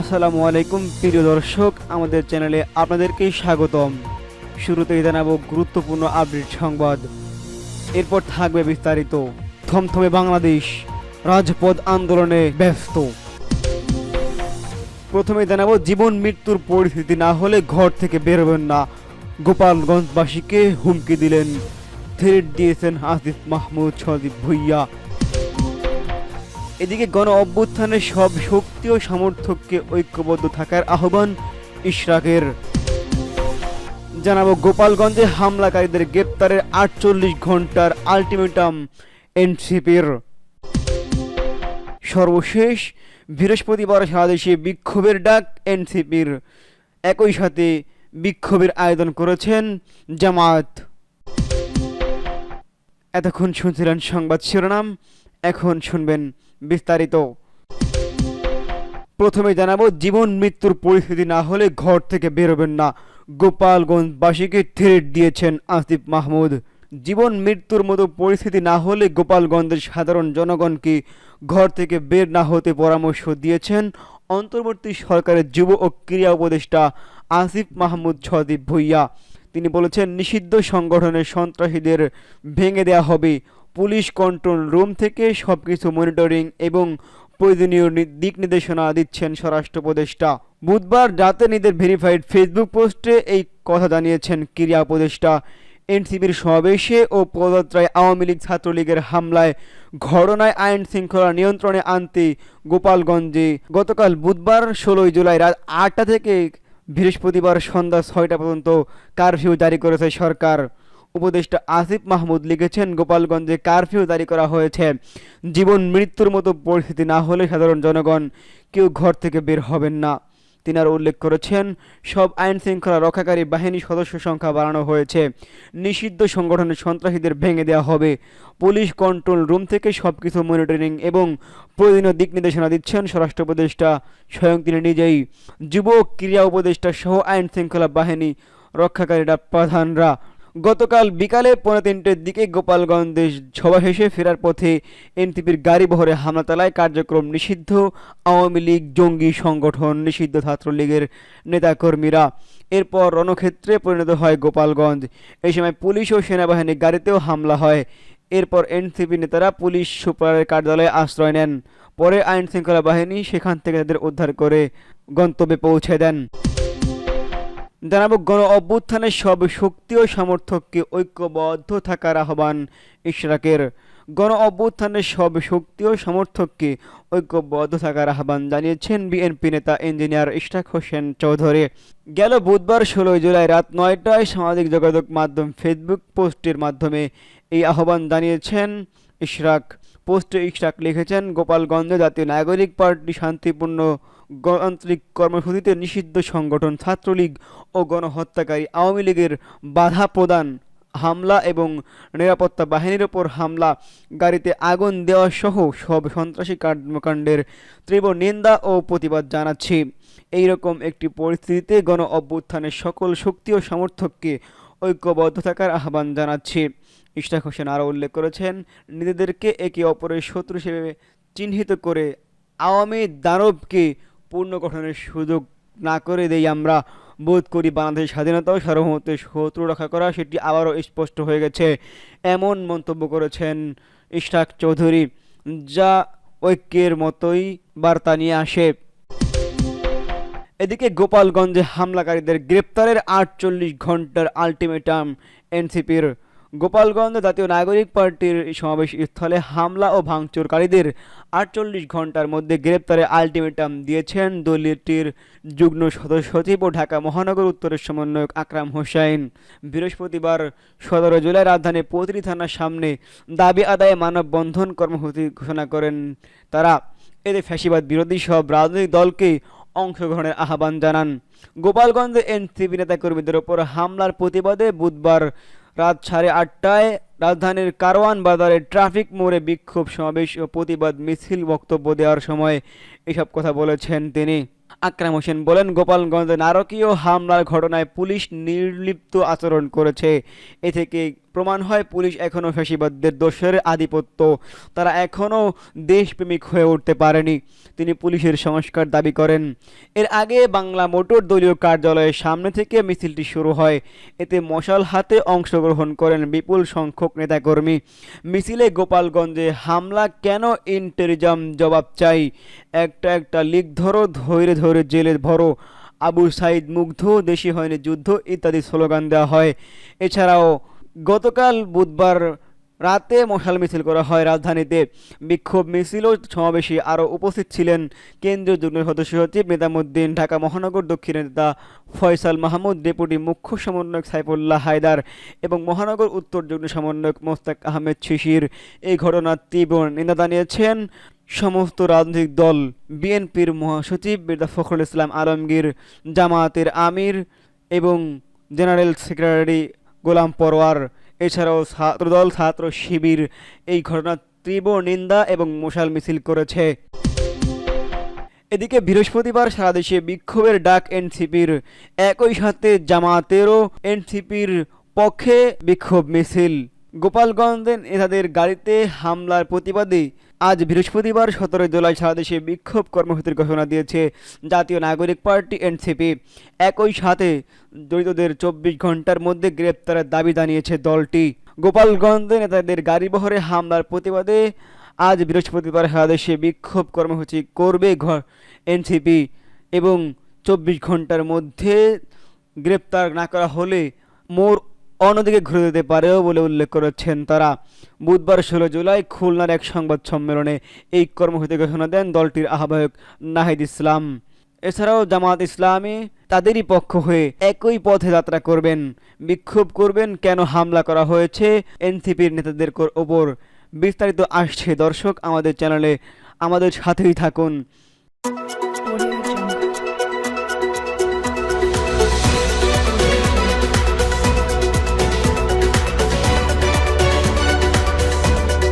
আসসালামু আলাইকুম, প্রিয় দর্শক, আমাদের চ্যানেলে আপনাদেরকে স্বাগতম। শুরুতেই জানাব গুরুত্বপূর্ণ আপডেট সংবাদ। এরপর থাকবে বিস্তারিত। থমথমে বাংলাদেশ, রাজপথ আন্দোলনে ব্যস্ত। প্রথমে জানাব, জীবন মৃত্যুর পরিস্থিতি না হলে ঘর থেকে বেরোবেন না। গোপালগঞ্জবাসীকে হুমকি দিলেন। থ্রেট দিয়েছেন আসিফ মাহমুদ সদীপ ভুইয়া। এদিকে গণ অভ্যুত্থানের সব শক্তি ও সামর্থ্যকে ঐক্যবদ্ধ থাকার আহ্বান ইশরাকের। জানাব, গোপালগঞ্জে হামলাকারীদের গ্রেপ্তারের আটচল্লিশ ঘণ্টার আলটিমেটাম এনসিপির। সর্বশেষ, বৃহস্পতিবার সারা দেশে বিক্ষোভের ডাক এনসিপির। একই সাথে বিক্ষোভের আয়োজন করেছেন জামায়াত। এতক্ষণ শুনছিলেন সংবাদ শিরোনাম, এখন শুনবেন বিস্তারিত। প্রথমে জানাব, জীবন, মৃত্যুর পরিস্থিতি না হলে ঘর থেকে বেরোবেন না। গোপালগঞ্জবাসীকে থ্রেট দিয়েছেন আসিফ মাহমুদ। জীবন, মৃত্যুর মতো পরিস্থিতি না হলে গোপালগঞ্জের সাধারণ জনগণকে ঘর থেকে বের না হতে পরামর্শ দিয়েছেন? অন্তর্বর্তী সরকারের যুব ও ক্রীড়া উপদেষ্টা আসিফ মাহমুদ সদীপ ভুইয়া। তিনি বলেছেন, নিষিদ্ধ সংগঠনের সন্ত্রাসীদের ভেঙে দেওয়া হবে। পুলিশ কন্ট্রোল রুম থেকে সবকিছু মনিটরিং এবং প্রয়োজনীয় দিক নির্দেশনা দিচ্ছেন স্বরাষ্ট্র উপদেষ্টা। বুধবার রাতে নিজের ভেরিফাইড ফেসবুক পোস্টে এই কথা জানিয়েছেন ক্রীড়া উপদেষ্টা। এনসিপির সমাবেশে ও পদযাত্রায় আওয়ামী লীগ ছাত্রলীগের হামলায় ঘটনায় আইন শৃঙ্খলা নিয়ন্ত্রণে আনতে গোপালগঞ্জে গতকাল বুধবার ষোলোই জুলাই রাত আটটা থেকে বৃহস্পতিবার সন্ধ্যা ছয়টা পর্যন্ত কারফিউ জারি করেছে সরকার। উপদেষ্টা আসিফ মাহমুদ লিখেছেন, গোপালগঞ্জে কারফিউ জারি করা হয়েছে। জীবন মৃত্যুর মতো পরিস্থিতি না হলে সাধারণ জনগণ কেউ ঘর থেকে বের হবেন না। তিনি আর উল্লেখ করেছেন, সব আইন শৃঙ্খলা রক্ষাকারী বাহিনী সদস্য সংখ্যা বাড়ানো হয়েছে। নিষিদ্ধ সংগঠনের সন্ত্রাসীদের ভেঙে দেওয়া হবে। পুলিশ কন্ট্রোল রুম থেকে সব কিছু মনিটরিং এবং প্রয়োজনীয় দিক নির্দেশনা দিচ্ছেন স্বরাষ্ট্র উপদেষ্টা। স্বয়ং তিনি নিজেই যুব ক্রীড়া উপদেষ্টা সহ আইন শৃঙ্খলা বাহিনী রক্ষাকারীরা প্রধানরা। গতকাল বিকালে পৌনে তিনটের দিকে গোপালগঞ্জে সভা শেষে ফেরার পথে এনটিপির গাড়ি বহরে হামলা চালায় কার্যক্রম নিষিদ্ধ। আওয়ামী লীগ, জঙ্গি সংগঠন, নিষিদ্ধ ছাত্রলীগের নেতাকর্মীরা এরপর রণক্ষেত্রে পরিণত হয় গোপালগঞ্জ। এই সময় পুলিশ ও সেনাবাহিনীর গাড়িতেও হামলা হয়। এরপর এনসিপি নেতারা পুলিশ সুপারের কার্যালয়ে আশ্রয় নেন। পরে আইন শৃঙ্খলা বাহিনী সেখান থেকে তাদের উদ্ধার করে গন্তব্যে পৌঁছে দেন। জানাব গণ অভ্যুত্থানের সব শক্তি ও সামর্থ্যকে ঐক্যবদ্ধ থাকার আহ্বান ইশরাকের। গণ অভ্যুত্থানের সব শক্তি ও সামর্থ্যকে ঐক্যবদ্ধ থাকার আহ্বান জানিয়েছেন বিএনপি নেতা ইঞ্জিনিয়ার ইশরাক হোসেন চৌধুরী। গেল বুধবার ষোলোই জুলাই রাত নয়টায় সামাজিক যোগাযোগ মাধ্যম ফেসবুক পোস্টের মাধ্যমে এই আহ্বান জানিয়েছেন ইশরাক। পোস্টে ইশরাক লিখেছেন, গোপালগঞ্জে জাতীয় নাগরিক পার্টি শান্তিপূর্ণ গণতান্ত্রিক কর্মসূচিতে নিষিদ্ধ সংগঠন, ছাত্রলীগ ও গণহত্যাকারী আওয়ামী লীগের বাধা প্রদান, হামলা এবং নিরাপত্তা বাহিনীর ওপর হামলা, গাড়িতে আগুন দেওয়া সহ সব সন্ত্রাসী কর্মকাণ্ডের তীব্র নিন্দা ও প্রতিবাদ জানাচ্ছি। এই রকম একটি পরিস্থিতিতে গণ অভ্যুত্থানের সকল শক্তি ও সমর্থককে ঐক্যবদ্ধ থাকার আহ্বান জানাচ্ছি। ইশরাক হোসেন আরও উল্লেখ করেছেন, নিজেদেরকে একে অপরের শত্রু হিসেবে চিহ্নিত করে আওয়ামী দানবকে পুনর্গঠনের সুযোগ না করে দেই আমরা বোধ করি বাংলাদেশের স্বাধীনতা ও সার্বভৌমত্বের শত্রু রক্ষা করা, সেটি আবারও স্পষ্ট হয়ে গেছে। এমন মন্তব্য করেছেন ইশরাক চৌধুরী, যা ঐক্যের মতোই বার্তা নিয়ে আসে। এদিকে গোপালগঞ্জে হামলাকারীদের গ্রেপ্তারের আটচল্লিশ ঘণ্টার আলটিমেটাম এনসিপির গোপালগঞ্জ জাতীয় নাগরিক পার্টির সমাবেশ স্থলে হামলা ও ভাঙচুরকারীদের আটচল্লিশ ঘণ্টার মধ্যে গ্রেপ্তারে আলটিমেটাম দিয়েছেন দলীয়টির যুগ্ম সদস্য সচিব ও ঢাকা মহানগর উত্তরের সমন্বয়ক আকরাম হোসাইন। বৃহস্পতিবার সতেরো জুলাই রাজধানী পৌত্রী থানার সামনে দাবি আদায়ে মানববন্ধন কর্মসূচি ঘোষণা করেন তারা। এতে ফ্যাসিবাদ বিরোধী সব রাজনৈতিক দলকে অংশগ্রহণের আহ্বান জানান। গোপালগঞ্জে এনসিপি নেতাকর্মীদের ওপর হামলার প্রতিবাদে বুধবার রাত সাড়ে আটটায় রাজধানীর কারওয়ান বাজারে ট্রাফিক মোড়ে বিক্ষোভ সমাবেশ ও প্রতিবাদ মিছিল বক্তব্য দেওয়ার সময় এসব কথা বলেছেন তিনি। আকরাম হোসেন বলেন, গোপালগঞ্জে নারকীয় হামলার ঘটনায় পুলিশ নির্লিপ্ত আচরণ করেছে। এ থেকে প্রমাণ হয়, পুলিশ এখনও ফ্যাসিবাদদের দোষের আধিপত্য। তারা এখনও দেশপ্রেমিক হয়ে উঠতে পারেনি। তিনি পুলিশের সংস্কার দাবি করেন। এর আগে বাংলা মোটর দলীয় কার্যালয়ের সামনে থেকে মিছিলটি শুরু হয়। এতে মশাল হাতে অংশগ্রহণ করেন বিপুল সংখ্যক নেতাকর্মী। মিছিলে গোপালগঞ্জে হামলা কেন ইন্টেরিজম জবাব চাই? একটা একটা লিক ধরো, ধৈরে ধরে জেলে ভরো। আবু সাইদ মুগ্ধ, দেশি হয়নি যুদ্ধ ইত্যাদি স্লোগান দেওয়া হয়। এছাড়াও গতকাল বুধবার রাতে মশাল মিছিল করা হয় রাজধানীতে। বিক্ষোভ মিছিল ও সমাবেশে আরও উপস্থিত ছিলেন কেন্দ্রীয় যুগ্ম সদস্য সচিব নিজামুদ্দিন, ঢাকা মহানগর দক্ষিণের নেতা ফয়সাল মাহমুদ, ডেপুটি মুখ্য সমন্বয়ক সাইফুল্লাহ হায়দার এবং মহানগর উত্তর যুগ্ম সমন্বয়ক মোস্তাক আহমেদ শিশির। এই ঘটনার তীব্র নিন্দা জানিয়েছেন সমস্ত রাজনৈতিক দল, বিএনপির মহাসচিব মির্জা ফখরুল ইসলাম আলমগীর, জামায়াতের আমির এবং জেনারেল সেক্রেটারি গোলাম পরোয়ার, এছাড়াও ছাত্রদল, ছাত্র শিবির এই ঘটনার তীব্র নিন্দা এবং মশাল মিছিল করেছে। এদিকে বৃহস্পতিবার সারা দেশে বিক্ষোভের ডাক এনসিপির, একই সাথে জামাতেরও এনসিপির পক্ষে বিক্ষোভ মিছিল। গোপালগঞ্জে নেতাদের গাড়িতে হামলার প্রতিবাদে আজ বৃহস্পতিবার সতেরো জুলাই সারা দেশে বিক্ষোভ কর্মসূচির ঘোষণা দিয়েছে জাতীয় নাগরিক পার্টি এনসিপি। একই সাথে জড়িতদের চব্বিশ ঘণ্টার মধ্যে গ্রেপ্তারের দাবি জানিয়েছে দলটি। গোপালগঞ্জে নেতাদের গাড়িবহরে হামলার প্রতিবাদে আজ বৃহস্পতিবার সারা দেশে বিক্ষোভ কর্মসূচি করবে এনসিপি এবং চব্বিশ ঘণ্টার মধ্যে গ্রেপ্তার না করা হলে মোর অন্যদিকে ঘুরে যেতে পারেও বলে উল্লেখ করেছেন তারা। বুধবার ষোলো জুলাই খুলনার এক সংবাদ সম্মেলনে এই কর্মসূচি ঘোষণা দেন দলটির আহ্বায়ক নাহিদ ইসলাম। এছাড়াও জামাত ইসলামী তাদেরই পক্ষ হয়ে একই পথে যাত্রা করবেন। বিক্ষোভ করবেন কেন হামলা করা হয়েছে এনসিপির নেতাদের ওপর। বিস্তারিত আসছে দর্শক আমাদের চ্যানেলে। আমাদের সাথেই থাকুন।